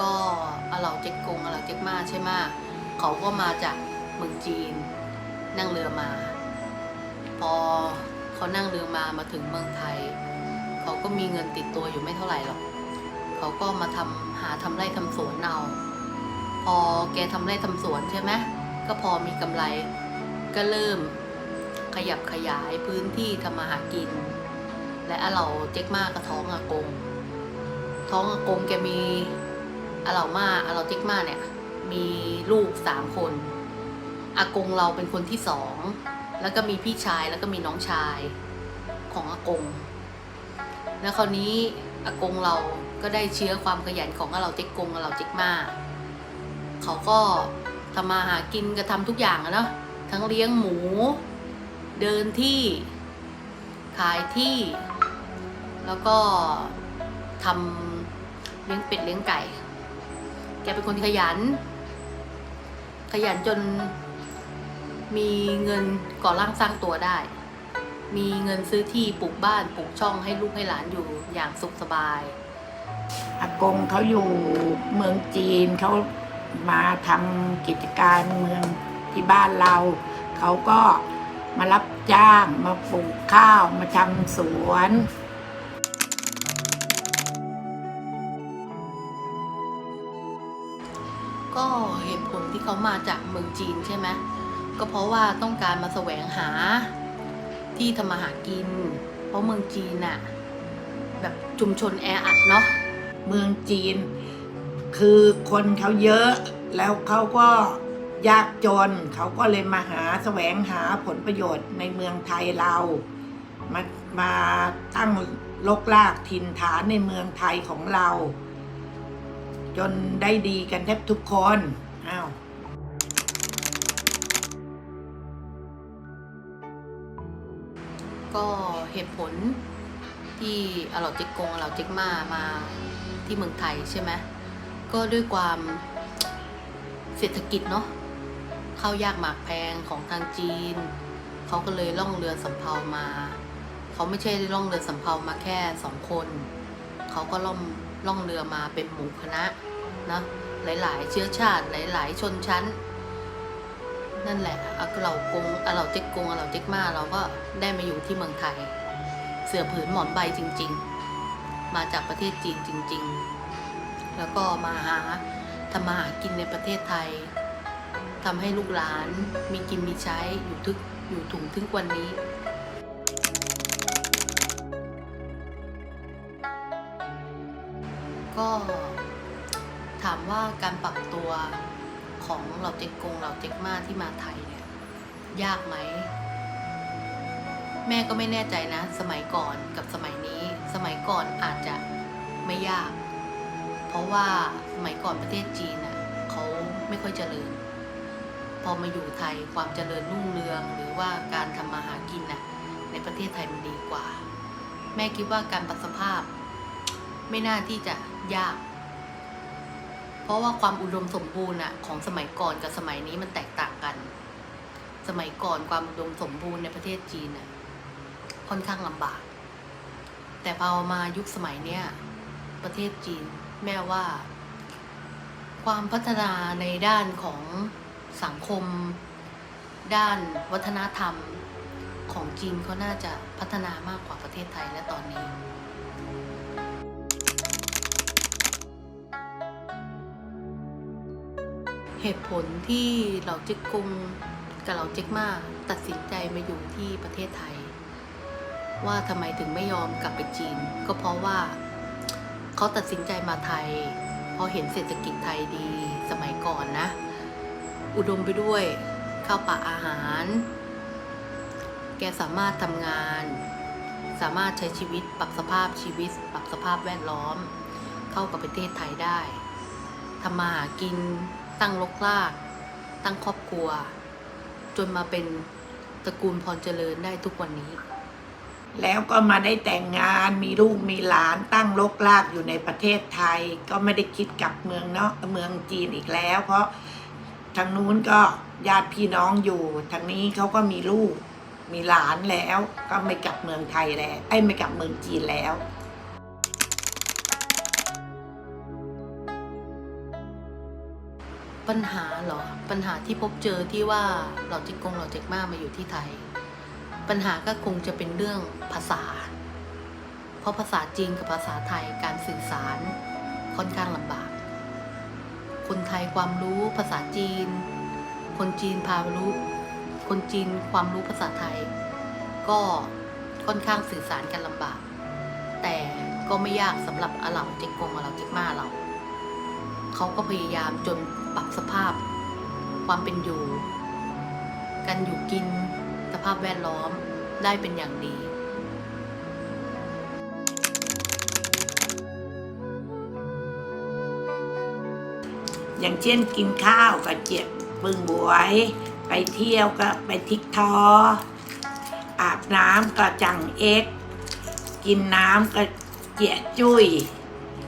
ก็อาเหล่าเจ๊กกงอาเหล่าเจ๊กมาใช่ไหมเขาก็มาจากเมืองจีน นั่งเรือมา พอเขานั่งเรือมามาถึงเมืองไทย เขาก็มีเงินติดตัวอยู่ไม่เท่าไหร่หรอกเขาก็มาทำหาทำไร่ทำสวนเอา พอแกทำไร่ทำสวนใช่ไหมก็พอมีกำไรก็เริ่มขยับขยายพื้นที่ทำมาหากิน และอเหล่าเจ๊กมากกระท้องอากง ท้องอากงแกมี อาเรามาอาเราเจ๊กมาเนี่ย มีลูกสามคนอากงเราเป็นคนที่สอง แล้วก็มีพี่ชายแล้วก็มีน้องชายของอากง แล้วคราวนี้อากงเราก็ได้เชื้อความขยันของอาเราเจ๊กกงอาเราเจ๊กมาเขาก็ทำมาหากินก็ทำทุกอย่างอะเนาะทั้งเลี้ยงหมู เดินที่ขายที่ แล้วก็ทำเลี้ยงเป็ดเลี้ยงไก่ แกเป็นคนขยัน ขยันจนมีเงินก่อร่างสร้างตัวได้ มีเงินซื้อที่ปลูกบ้านปลูกช่องให้ลูกให้หลานอยู่อย่างสุขสบาย อากงเขาอยู่เมืองจีนเขามาทำกิจการเมืองที่บ้านเรา เขาก็มารับจ้างมาปลูกข้าวมาทำสวน เหตุผลที่เขามาจากเมืองจีนใช่ไหมก็เพราะว่าต้องการมาแสวงหาที่ทำมาหากิน เพราะเมืองจีนน่ะแบบชุมชนแออัดเนาะเมืองจีน คือคนเขาเยอะแล้วเขาก็ยากจนเขาก็เลยมาหาแสวงหาผลประโยชน์ในเมืองไทยเรามามาตั้งลกลากถิ่นฐานในเมืองไทยของเรา จนได้ดีกันแทบทุกคน อ้าวก็เหตุผลที่อาเหล่าเจ๊กกงอาเหล่าเจ๊กมามาที่เมืองไทยใช่ไหมก็ด้วยความเศรษฐกิจเนาะข้าวยากหมากแพงของทางจีน เขาก็เลยล่องเรือสำเภามา เขาไม่ใช่ล่องเรือสำเภามาแค่สองคน เขาก็ล่องล่องเรือมาเป็นหมู่คณะนะ หลาย ๆ เชื้อชาติหลาย ๆ ชนชั้น นั่นแหละอาเหล่ากงอาเหล่าเจ๊กกงอาเหล่าเจ๊กมาเราก็ได้มาอยู่ที่เมืองไทย เสือผืนหมอนใบจริง ๆ มาจากประเทศจีนจริง ๆ แล้วก็มาหาทำมาหากินในประเทศไทยทำให้ลูกหลานมีกินมีใช้อยู่ทึกอยู่ถุงถึงวันนี้ก็ ถามว่าการปรับตัวของเราเจ๊กกงเราเจ๊กมาที่มาไทยเนี่ยยากไหม แม่ก็ไม่แน่ใจนะ สมัยก่อนกับสมัยนี้ สมัยก่อนอาจจะไม่ยาก เพราะว่าสมัยก่อนประเทศจีนน่ะเขาไม่ค่อยเจริญ พอมาอยู่ไทยความเจริญรุ่งเรืองหรือว่าการทำมาหากินน่ะในประเทศไทยมันดีกว่า แม่คิดว่าการปรับสภาพ ไม่น่าที่จะยาก ราะว่าความอุดมสมบูรณ์อะของสมัยก่อนกับสมัยนี้มันแตกต่างกัน สมัยก่อนความอุดมสมบูรณ์ในประเทศจีนน่ะค่อนข้างลำบาก แต่พอมายุคสมัยเนี้ยประเทศจีนแม่ว่า ความพัฒนาในด้านของสังคม ด้านวัฒนธรรมของจีนเขาน่าจะพัฒนามากกว่าประเทศไทยและตอนนี้ เหตุผลที่เราเจ๊กกงกับเราเจ๊กมาตัดสินใจมาอยู่ที่ประเทศไทย ว่าทำไมถึงไม่ยอมกลับไปจีน ก็เพราะว่าเขาตัดสินใจมาไทย เพราะเห็นเศรษฐกิจไทยดีสมัยก่อนนะ อุดมไปด้วยข้าวปลาอาหาร แกสามารถทำงาน สามารถใช้ชีวิตปรับสภาพชีวิต ปรับสภาพแวดล้อม เข้ากับประเทศไทยได้ทำมาหากิน ตั้งลกลาก ตั้งครอบครัว จนมาเป็นตระกูลพรเจริญได้ทุกวันนี้ แล้วก็มาได้แต่งงานมีลูกมีหลานตั้งลกลากอยู่ในประเทศไทย ก็ไม่ได้คิดกลับเมืองเนาะเมืองจีนอีกแล้ว เพราะทางนู้นก็ญาติพี่น้องอยู่ทางนี้เขาก็มีลูกมีหลานแล้ว ก็ไม่กลับเมืองไทยแล้วไอ้ไม่กลับเมืองจีนแล้ว ปัญหาเหรอ ปัญหาที่พบเจอที่ว่าเราจิกกงเราเจ็กมามาอยู่ที่ไทย ปัญหาก็คงจะเป็นเรื่องภาษา เพราะภาษาจีนกับภาษาไทยการสื่อสารค่อนข้างลำบาก คนไทยความรู้ภาษาจีน คนจีนพารู้ คนจีนความรู้ภาษาไทย ก็ค่อนข้างสื่อสารกันลำบาก แต่ก็ไม่ยากสำหรับอาเหล่าจ็กกงอาเหล่าจ็กมาเรา เขาก็พยายามจนปรับสภาพ ความเป็นอยู่ การอยู่กินสภาพแวดล้อมได้เป็นอย่างดีอย่างเช่นกินข้าวกับเจียบปึงบวย ไปเที่ยวก็ไปทิกทอ อาบน้ำก็จังเอ็ก กินน้ำก็เจียจุ้ย